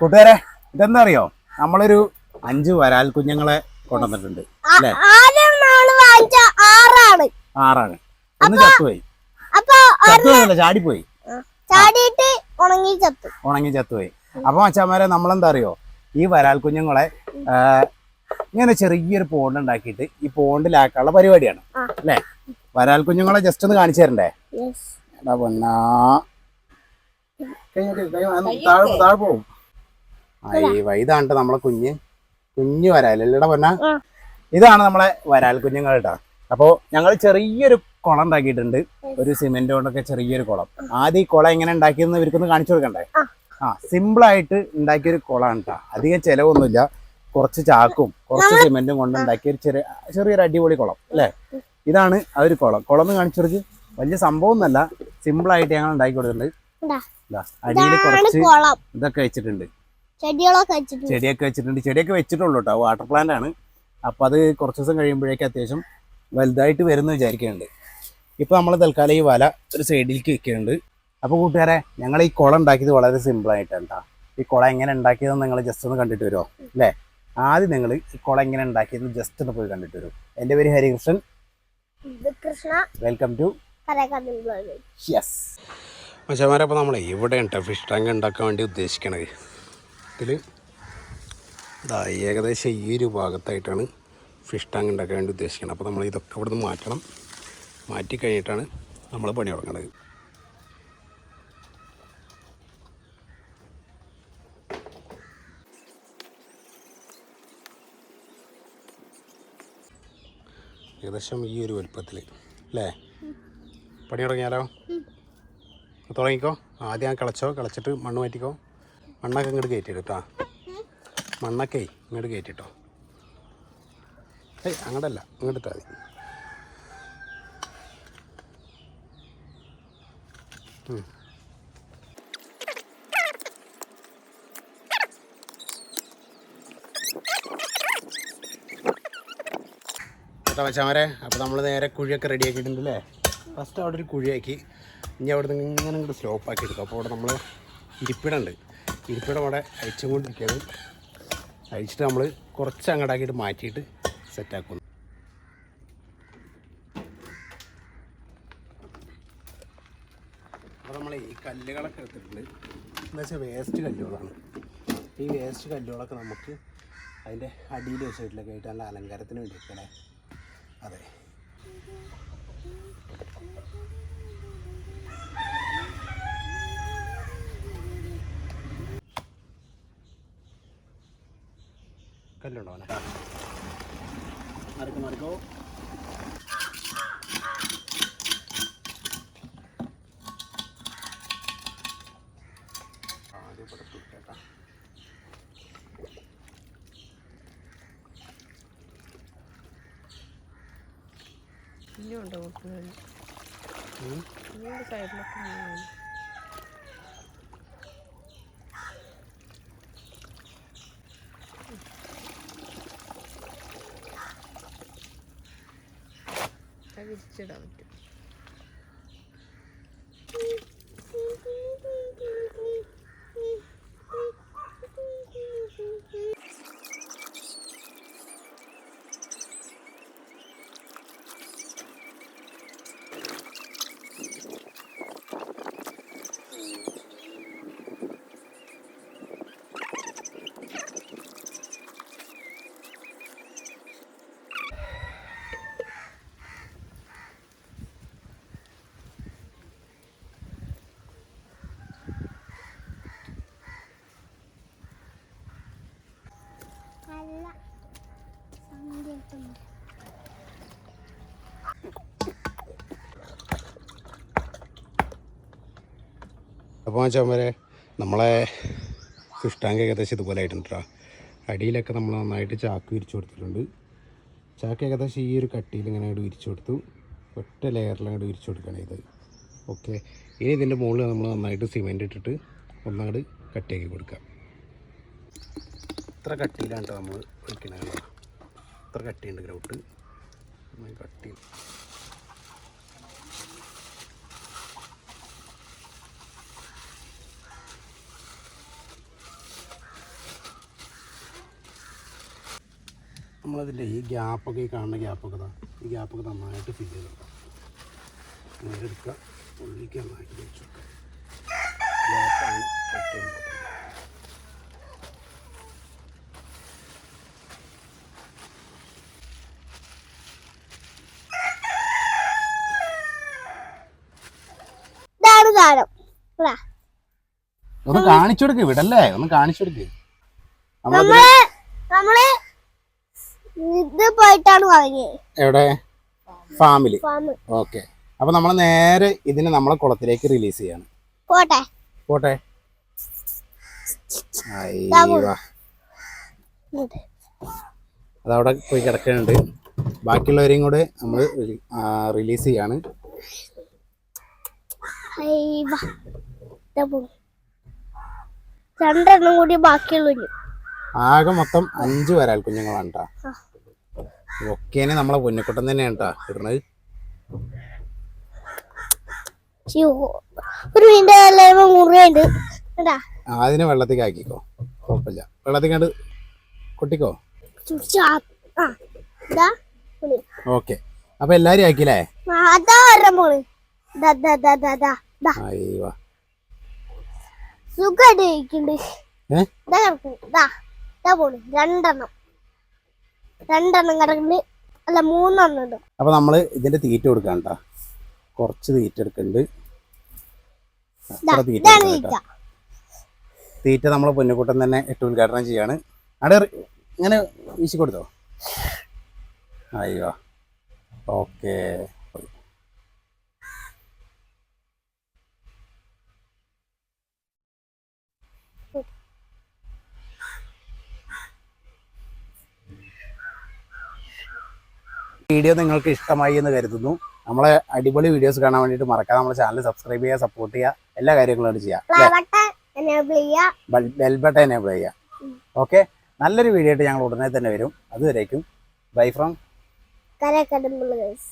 കൂട്ടുകാരെ ഇതെന്താ അറിയോ നമ്മളൊരു അഞ്ച് വരാൽ കുഞ്ഞുങ്ങളെ കൊണ്ടുവന്നിട്ടുണ്ട്. അല്ലേ? ആറാണ്. ആറാണ്. ഒന്ന് ചത്തുപോയി. ചത്തുപോയല്ല ചാടിപ്പോയി. ചാടിയിട്ട് ഉണങ്ങി ചത്തു. ഉണങ്ങി ചത്തുപോയി. അപ്പൊ മച്ചാമാരെ നമ്മളെന്താ അറിയോ ഈ വരാൽ കുഞ്ഞുങ്ങളെ ഇങ്ങനെ ചെറിയൊരു പോണ്ട് ഉണ്ടാക്കിയിട്ട് ഈ പോണ്ടിലാക്കാനുള്ള പരിപാടിയാണ്. അല്ലെ? വരാൽ കുഞ്ഞുങ്ങളെ ജസ്റ്റ് ഒന്ന് കാണിച്ചു തരണ്ടേ? വന്ന് താഴെ താഴെ പോവും. അയ്യ ഇതാണ് നമ്മളെ കുഞ്ഞ് കുഞ്ഞു വരാലല്ലേടാ പൊന്ന. ഇതാണ് നമ്മളെ വരാൽ കുഞ്ഞുങ്ങൾ കേട്ടോ അപ്പോൾ ഞങ്ങൾ ചെറിയൊരു കുളം ഉണ്ടാക്കിയിട്ടുണ്ട് ഒരു സിമെന്റ് കൊണ്ടൊക്കെ ചെറിയൊരു കുളം. ആദ്യം ഈ കുളം എങ്ങനെ ഉണ്ടാക്കിയെന്ന് ഇവർക്കൊന്ന് കാണിച്ചു കൊടുക്കണ്ടേ? ആ. സിമ്പിൾ ആയിട്ട് ഉണ്ടാക്കിയൊരു കുളമാണ് കേട്ടോ അധികം ചെലവൊന്നുമില്ല. കുറച്ച് ചാക്കും കുറച്ച് സിമെന്റും കൊണ്ട് ഉണ്ടാക്കിയ ഒരു ചെറിയ ചെറിയൊരു അടിപൊളി കുളം അല്ലേ? ഇതാണ് ആ ഒരു കുളം. കുളം എന്ന് കാണിച്ചു കൊടുക്ക്. വലിയ സംഭവം ഒന്നല്ല സിമ്പിൾ ആയിട്ട് ഞങ്ങൾ ഉണ്ടാക്കി കൊടുത്തിട്ടുണ്ട്. അടിയിൽ കുറച്ച് ഇതൊക്കെ വെച്ചിട്ടുണ്ട്. ചെടികളൊക്കെ വെച്ചിട്ടുണ്ട്. ചെടിയൊക്കെ വെച്ചിട്ടുണ്ട്. ചെടിയൊക്കെ വെച്ചിട്ടുള്ളൂ കേട്ടോ വാട്ടർ പ്ലാന്റ് ആണ്. അപ്പം അത് കുറച്ച് ദിവസം കഴിയുമ്പോഴേക്കും അത്യാവശ്യം വലുതായിട്ട് വരുമെന്ന് വിചാരിക്കുന്നുണ്ട്. ഇപ്പൊ നമ്മൾ തൽക്കാലം ഈ വല ഒരു സൈഡിലേക്ക് വെക്കുന്നുണ്ട്. അപ്പോൾ കൂട്ടുകാരെ ഞങ്ങൾ ഈ കുളം ഉണ്ടാക്കിയത് വളരെ സിമ്പിളായിട്ടാണ് കേട്ടോ ഈ കുളം എങ്ങനെ ഉണ്ടാക്കിയതെന്ന് നിങ്ങൾ ജസ്റ്റ് ഒന്ന് കണ്ടിട്ട് വരുമോ അല്ലേ? ആദ്യം നിങ്ങൾ ഈ കുളം എങ്ങനെ ഉണ്ടാക്കിയത് ജസ്റ്റ് ഒന്ന് പോയി കണ്ടിട്ട് വരും. എന്റെ പേര് Harikrishnan. Krishna welcome to yes മച്ചമാരെ അപ്പോൾ നമ്മൾ ഇവിടെ ഉണ്ട് ഫിഷ് ടാങ്ക് ഉണ്ടാക്കാൻ വേണ്ടി ഉദ്ദേശിക്കണത്? ഇതിൽ ഇതാ ഏകദേശം ഈ ഒരു ഭാഗത്തായിട്ടാണ് ഫിഷ് ടാങ്ക് ഉണ്ടാക്കാൻ വേണ്ടി ഉദ്ദേശിക്കുന്നത് അപ്പോൾ നമ്മൾ ഇതൊക്കെ ഇവിടെ നിന്ന് മാറ്റണം. മാറ്റി കഴിഞ്ഞിട്ടാണ് നമ്മൾ പണി തുടങ്ങുന്നത് ഏകദേശം ഈ ഒരു വലുപ്പത്തിൽ അല്ലേ? പണി തുടങ്ങിയാലോ? തുടങ്ങിക്കോ. ആദ്യം ആ കിളച്ചോ കിളച്ചിട്ട് മണ്ണ് മാറ്റിക്കോ. മണ്ണൊക്കെ ഇങ്ങോട്ട് കയറ്റിയിട് കേട്ടോ മണ്ണൊക്കെ ഇങ്ങോട്ട് കയറ്റിട്ടോ ഏയ് അങ്ങോട്ടല്ല ഇങ്ങോട്ട് ഇട്ടാൽ മതി. മച്ചാമരെ അപ്പോൾ നമ്മൾ നേരെ കുഴിയൊക്കെ റെഡി ആക്കിയിട്ടുണ്ടല്ലേ? ഫസ്റ്റ് അവിടെ ഒരു കുഴിയാക്കി. ഇനി അവിടെ നിന്ന് ഇങ്ങനെ ഇങ്ങോട്ട് സ്ലോപ്പ് ആക്കി എടുക്കും. അപ്പോൾ അവിടെ നമ്മൾ ഇരിപ്പിടം ഉണ്ട് ഇരിപ്പിടം അവിടെ അയച്ചും കൊണ്ടിരിക്കുകയാണ്. അഴിച്ചിട്ട് നമ്മൾ കുറച്ച് അങ്ങോട്ടാക്കിയിട്ട് മാറ്റിയിട്ട് സെറ്റാക്കുന്നു. അപ്പോൾ നമ്മൾ ഈ കല്ലുകളൊക്കെ എടുത്തിട്ടുണ്ട്. എന്താ വെച്ചാൽ വേസ്റ്റ് കല്ലുകളാണ്. ഈ വേസ്റ്റ് കല്ലുകളൊക്കെ നമുക്ക് അതിന്റെ അടിയിൽ സൈഡിലൊക്കെ ആയിട്ട് നല്ല അലങ്കാരത്തിന് വേണ്ടി കല്ലുണ്ടോ മറക്കോ മറിക്കോ. ഇനിയുണ്ട് സൈഡിലൊക്കെ വിരിച്ചിടാൻ പറ്റും നല്ല സന്ധ്യയൊക്കെയുണ്ട്. അപ്പോൾ വെച്ചാൽ വരെ നമ്മളെ ഫിഷ് ഏകദേശം ഇതുപോലെ ആയിട്ടുണ്ട് കേട്ടോ. അടിയിലൊക്കെ നമ്മൾ നന്നായിട്ട് ചാക്ക് വിരിച്ചു കൊടുത്തിട്ടുണ്ട്. ചാക്ക് ഏകദേശം ഈ ഒരു കട്ടിയിൽ ഇങ്ങനെ അങ്ങോട്ട് വിരിച്ചു കൊടുത്തു. ഒറ്റ ലെയറിൽ അങ്ങോട്ട് വിരിച്ചു കൊടുക്കണം ഇത്. ഓക്കെ ഇനി ഇതിന്റെ മുകളിൽ നമ്മൾ നന്നായിട്ട് സിമെന്റ് ഇട്ടിട്ട് ഒന്നങ്ങോട്ട് കട്ടിയാക്കി കൊടുക്കാം. ഇത്ര കട്ടിയിലാണ് കേട്ടോ നമ്മൾ വയ്ക്കണത് അത്ര കട്ടിയുണ്ട് ഗ്രൗട്ട് നന്നായി കട്ടി നമ്മളതിന്റെ ഈ ഗ്യാപ്പൊക്കെ ഈ കാണുന്ന ഗ്യാപ്പൊക്കെ താ ഈ ഗ്യാപ്പൊക്കെ നന്നായിട്ട് ഫില്ല് ചെയ്ത് കൊടുക്കാം. നേരെടുക്കുക ഉള്ളിലേക്ക് നന്നായിട്ട് വെച്ചു കൊടുക്കാം. ഗ്യാപ്പാണ് ഏറ്റവും ഒന്ന് കാണിച്ചു കൊടുക്ക് വിടല്ലേ? ഒന്ന് കാണിച്ചു കൊടുക്ക് നമ്മളത് നമ്മൾ നമ്മൾ ഇത് പോയിട്ടാണ് വാങ്ങിയത് എവിടെ? ഫാമിലി. ഫാമ്. ഓക്കെ. അപ്പൊ നമ്മൾ നേരെ ഇതിനെ നമ്മളെ കുളത്തിലേക്ക് റിലീസ് ചെയ്യാണ്. പോട്ടെ. പോട്ടെ. അതവിടെ പോയി കിടക്കുന്നുണ്ട്. ബാക്കിയുള്ളവരെയും കൂടെ നമ്മൾ റിലീസ് ചെയ്യാണ്. രണ്ടെണ്ണം കൂടി ബാക്കിയുള്ളൂ. ആകെ മൊത്തം അഞ്ച് വരാൽ കുഞ്ഞുങ്ങളാണ് കേട്ടോ. ഒക്കേനെ നമ്മളെ പൊന്നിക്കുട്ടൻ തന്നെയാണ് കേട്ടോ ശ്ശോ. ഒരു മുറിയുണ്ട്. അതിനെ വെള്ളത്തേക്ക് ആക്കിക്കോ. കുഴപ്പമില്ല. വെള്ളത്തിൽ കണ്ട് കൊട്ടിക്കോ. ഓക്കെ. അപ്പൊ എല്ലാരും ആക്കിയില്ലേ? അയ്യോ അതാ വരാൻ പോണ് ദാ ദാ ദാ ദാ ദാ ദാ അയ്യോ സുഖമായിട്ട് ഇരിക്കുന്നുണ്ട് ഏ ഇതാ കിടക്കുന്നു ഇതാ ഇതാ പോണ് രണ്ടെണ്ണം. രണ്ടെണ്ണം കിടക്കുന്നുണ്ട് അല്ല മൂന്നെണ്ണം ഉണ്ട്. അപ്പൊ നമ്മൾ ഇതിന്റെ തീറ്റ കൊടുക്കണ്ട കൊറച്ച് തീറ്റ എടുക്കുന്നുണ്ട് അത്ര തീറ്റ നമ്മൾ പൊന്നുകൂട്ടം തന്നെ ഇട്ട് ഉദ്ഘാടനം ചെയ്യാണ്. അവിടെ ഇങ്ങനെ വീശി കൊടുത്തോ അയ്യോ. ഓക്കെ. വീഡിയോ നിങ്ങൾക്ക് ഇഷ്ടമായി എന്ന് കരുതുന്നു. നമ്മളെ അടിപൊളി വീഡിയോസ് കാണാൻ വേണ്ടിയിട്ട് മറക്കാതെ നമ്മുടെ ചാനൽ സബ്സ്ക്രൈബ് ചെയ്യുക സപ്പോർട്ട് ചെയ്യുക എല്ലാ കാര്യങ്ങളും ചെയ്യുക. ബെൽബട്ടൺ എനേബിൾ ചെയ്യുക. ഓക്കെ നല്ലൊരു വീഡിയോ ആയിട്ട് ഞങ്ങൾ ഉടനെ തന്നെ വരും. അതുവരേക്കും. Bye from കരക്കടുമ്പുള്ള guys